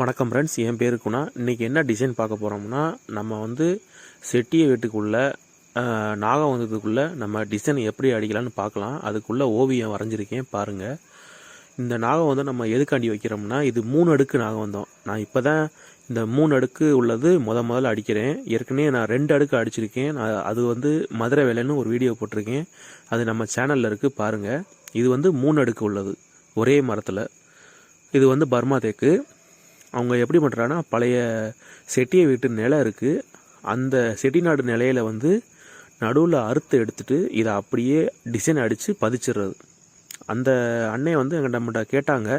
வணக்கம் ஃப்ரெண்ட்ஸ் என் பேர் குணா. இன்றைக்கி என்ன டிசைன் பார்க்க போகிறோம்னா நம்ம வந்து செட்டிய வீட்டுக்குள்ளே நாகம் வந்ததுக்குள்ளே நம்ம டிசைன் எப்படி அடிக்கலாம்னு பார்க்கலாம். அதுக்குள்ளே ஓவியம் வரைஞ்சிருக்கேன் பாருங்கள் இந்த நாகம் வந்து நம்ம எதுக்காண்டி வைக்கிறோம்னா இது மூணு அடுக்கு நாகம் வந்தோம் நான் இப்போ தான் இந்த மூணு அடுக்கு உள்ளது முத முதல்ல அடிக்கிறேன். ஏற்கனவே நான் ரெண்டு அடுக்கு அடிச்சிருக்கேன். நான் அது வந்து மதுரை வேலைன்னு ஒரு வீடியோ போட்டிருக்கேன். அது நம்ம சேனலில் இருக்குது பாருங்கள் இது வந்து மூணு அடுக்கு உள்ளது ஒரே மரத்தில். இது வந்து பர்மா தேக்கு. அவங்க எப்படி பண்ணுறாங்கன்னா பழைய செட்டியை வீட்டு நிலம் இருக்குது அந்த செட்டிநாடு நிலையில வந்து நடுவில் அறுத்து எடுத்துட்டு இதை அப்படியே டிசைன் அடித்து பதிச்சிடுறது. அந்த அன்னையை வந்து எங்கள் நம்மகிட்ட கேட்டாங்க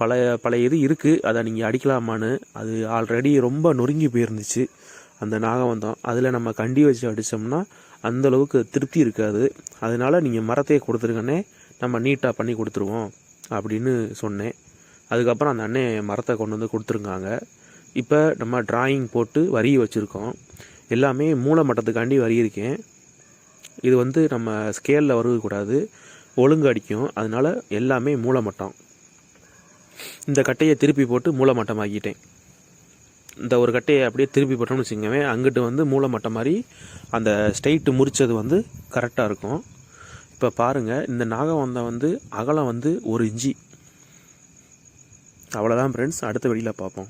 பழைய பழைய இது இருக்குது அதை நீங்கள் அடிக்கலாமான்னு? அது ஆல்ரெடி ரொம்ப நொறுங்கி போயிருந்துச்சு. அந்த நாகவந்தம் அதில் நம்ம கண்டி வச்சு அடித்தோம்னா அந்த அளவுக்கு திருப்தி இருக்காது. அதனால நீங்கள் மரத்தையே கொடுத்துருங்கன்னே நம்ம நீட்டாக பண்ணி கொடுத்துருவோம் அப்படின்னு சொன்னேன். அதுக்கப்புறம் அந்த அண்ணன் மரத்தை கொண்டு வந்து கொடுத்துருக்காங்க. இப்போ நம்ம டிராயிங் போட்டு வரி வச்சுருக்கோம். எல்லாமே மூல மட்டத்துக்காண்டி வரி இருக்கேன். இது வந்து நம்ம ஸ்கேலில் வரக்கூடாது ஒழுங்கு அடிக்கும். அதனால எல்லாமே மூலமட்டம் இந்த கட்டையை திருப்பி போட்டு மூலமட்டம் ஆக்கிட்டேன் இந்த ஒரு கட்டையை அப்படியே திருப்பி போட்டோம்னு வச்சுக்கோங்க. அங்கிட்டு வந்து மூலமட்டம் மாதிரி அந்த ஸ்ட்ரைட்டு முறிச்சது வந்து கரெக்டாக இருக்கும். இப்போ பாருங்கள் இந்த நாகவந்தம் வந்து அகலம் வந்து ஒரு இஞ்சி அவ்வளோதான் ஃப்ரெண்ட்ஸ் அடுத்த வெளியில் பார்ப்போம்.